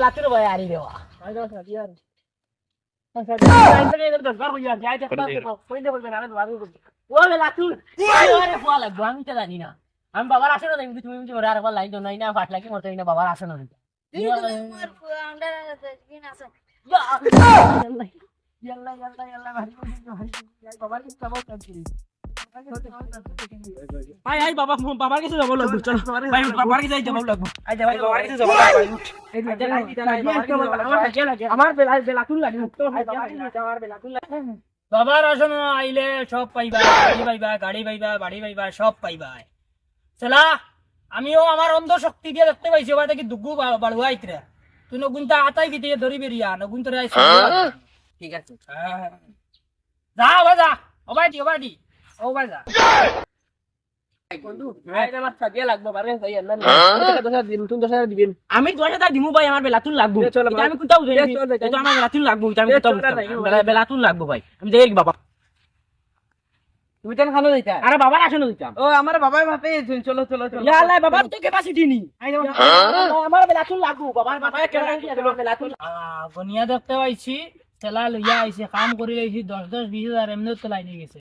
বেলাতুর ভয় আরি দেওয়া ও বেলাতুর আরে ফোয়া লাগবো আমি তো জানি না আমি বাবার আসে না দেখবি তুমি যদি আর একবার লাইন নাই না ফাট লাগি মতো না বাবার আসে না ইয়াল্লা ইয়াল্লা ইয়াল্লা ভারি বাবার কি সব করি ভাই আই বাবা বাবার কাছে যাব লাগবে চলো। ভাই বাবার কাছে যাব লাগবে। আই বাবার কাছে যাব। লাগবে আমার বেলা লাগে আমার লাগে। বাবার আসন আইলে সব পাইবা গাড়ি পাইবা গাড়ি পাইবা বাড়ি পাইবা সব পাইবা। চলা আমিও আমার অন্ধ শক্তি দিয়ে দেখতে পাইছি ওবার থেকে দুগু বাড়ুয়া আইতরে। তুই নগুনটা আতাই গিতে ধরি বেরিয়া নগুন তোরা ঠিক আছে। যা ওবা যা ওবাই দি ওবাই দি। ওবাই যা আমি দশ হাজার ভাই আমার বেলাতুন লাগবো। আমি কোথাও আমার বেলাতুন লাগবো আমি বেলাতুন লাগবো ভাই। আমি যাই বাবা তুমি তেন খানো দিতা আরে বাবার আসলে দিতাম ও আমার বাবাই ভাবে চলো চলো চলো। ইয়া আল্লাহ বাবার তো ক্যাপাসিটি নি আমার বেলাতুন লাগবো বাবার বাবার ক্যাপাসিটি বেলাতুন গনিয়া দেখতে পাইছি তেলা লইয়া আইছে কাম কৰি লাইছি দহ দহ বিশ হাজাৰ এমনি তেলাই নিয়ে গেছে।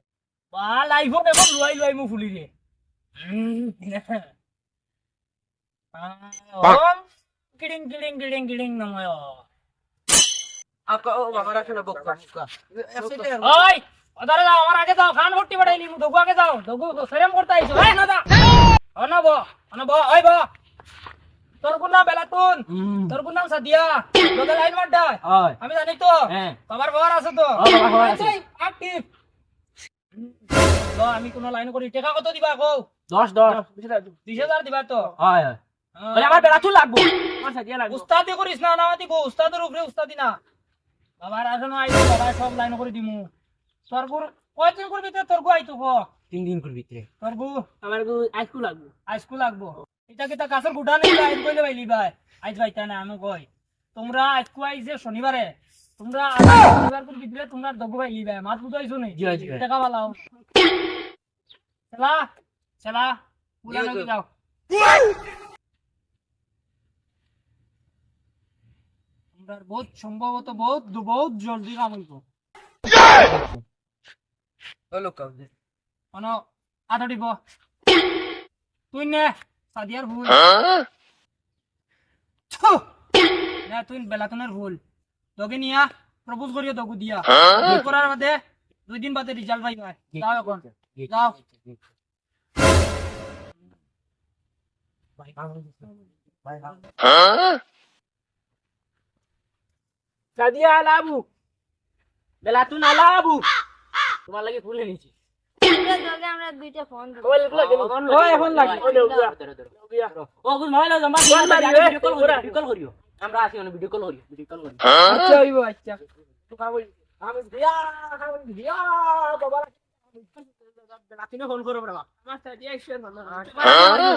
বা লাইফত এখন লুৱাই লুৱাই মোক ফুলি দিয়ে কিডিং কিডিং কিডিং কিডিং নহয় আকো ও বাবার আসলে বক্কা ওই ওদারে যাও আমার আগে যাও খান ভর্তি বাড়াইলি দগু আগে যাও দগু সেরেম করতে আইছো ওই না দা অন ব ওই ব তোর কোন নাম বেলাতুন তোর কোন নাম সাদিয়া তোদের লাইন মারডা আমি জানি তো বাবার বাবার আছে তো আমি কোন লাইন করি। টাকা কত দিবা কও দশ দশ। বিশ হাজার দিবা তো। হয় হয়। আমার লাগবো। আমার সাজিয়া লাগবো। উস্তাদি করিস না না দিব উস্তাদের উপরে উস্তাদি না। বাবার আসনো আইতো বাবার সব লাইন করে দিমু। কয়দিন করবি তো তোর আইতো গো তিন দিন করবি তোর গু আমার গো আজকু লাগবো আইসকু লাগবো। এটা কিতা কাছের গুটা নেই আইজ কইলে বাইলি ভাই আইজ ভাইতা না আমি কই তোমরা আজকু আইছে শনিবারে তোমরা শনিবার করে তোমরা দগু বাইলি ভাই মাত বুঝাইছো নি? টাকা বালাও চলা চলা পুরা জি, নকি জি। বহুত সম্ভবত বহুত বহুত জলদি কাম হইব দে অন দিব তুই নে সাদিয়ার ভুল। থু! নে তুই বেলাতনের ভুল। তোকে নিয়া প্রপোজ করিও তোকে দিয়া। প্রপোজ করার বাদে দুই দিন বাদে রেজাল্ট পাইবা। যাও এখন। যাও সাদিয়া আলাবু বেলাতুন আলাবু তোমার লাগি ফুল আমরা দুইটা ফোন ও এখন লাগে ও ও জমা ভিডিও কল করিও ভিডিও কল করিও আমরা আসি ভিডিও কল করিও ভিডিও কল করিও আচ্ছা হইব আচ্ছা আমি দিয়া খাবই দিয়া বাবা রাতিনে ফোন করব বাবা আমার সাথে শেয়ার করো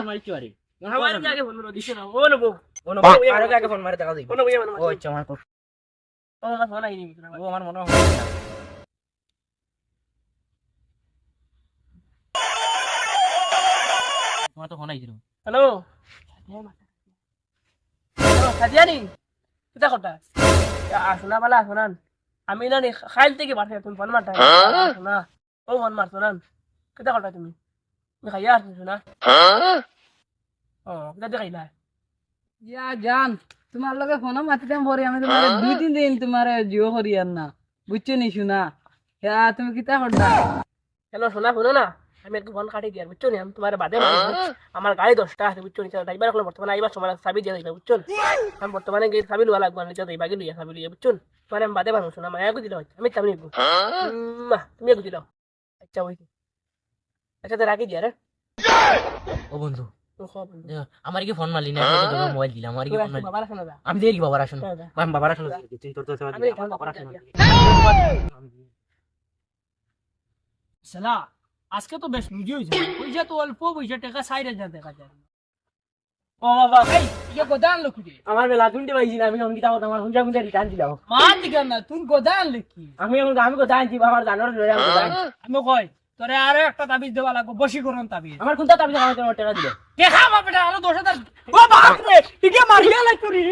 মারি চুরি আমার আগে ফোন করো দিছে না ও নবো। ও নবো। আর আগে ফোন মারে টাকা দিই ও নবো ও আচ্ছা আমার কো ও আমার ফোন আইনি ও আমার মনে হয় তোমার তো ফোন আইছিল হ্যালো সাদিয়া নি কিতা কথা আসুনা বালা আসুনান আমি না খাইল থেকে বাড়ছে তুমি ফোন মারতা না ও ফোন মারছো না কিতা কথা তুমি তুমি খাইয়া আসছো না ও কিতা দিয়ে খাইলা ইয়া জান তোমার লগে ফোন মাতিতাম পরে আমি তোমার দুই তিন দিন তোমার জিও করি আর না বুঝছ নি শুনা ইয়া তুমি কিতা করতা হ্যালো শোনা শোনো না আমি একটু ফোন কাটি দিয়ার বুঝছ নি আমি তোমার বাদে। আমার গাড়ি দশটা আছে বুঝছ নি ড্রাইভার এখন বর্তমানে আইবার সময় চাবি দিয়ে দিবা বুঝছ নি? আমি বর্তমানে গিয়ে চাবি লোয়া লাগবো আমি যাতে বাকি লইয়া চাবি লইয়া বুঝছ নি? তোমার আমি বাদে মানুষ না মায়া দিল আমি চাবি নিবো তুমি একটু দিলাও আচ্ছা ওই রাখি দিয়া রে। ও বন্ধু। ও খব বন্ধু। আমার কি ফোন মারলি না? মোবাইল দিলাম আমার কি ফোন আসবি, মারলি? বাবার আসে না? যা। আমি দেখি বাবার আসুন যা, যা। আমি বাবার আসুন তুই তোর তোর আমি এখানে বাবার আসুন সালা আজকে তো বেশ হয়েছে। পয়সা তো অল্প পয়সা টাকা সাইড হাজার দেখা যায় ও বাবা এই ইয়ে গোদান লোক আমার বেলা পাইছি না আমি সঙ্গীতা কথা আমার হুঞ্জা হুঞ্জা রিটার্ন দিলাম মা দিকে না তুই গোদান লিখি আমি এখন আমি কোথায় আনছি বাবার জানোর আমি কই? তোরে আরও একটা তাবিজ দেওয়া লাগবো বশীকরণ তাবিজ। আমার কোনটা তাবিজ আমার টাকা দিলে দেখা আমার বেটা আরও দশ হাজার ও বাপ রে মারিয়া লাগতো রে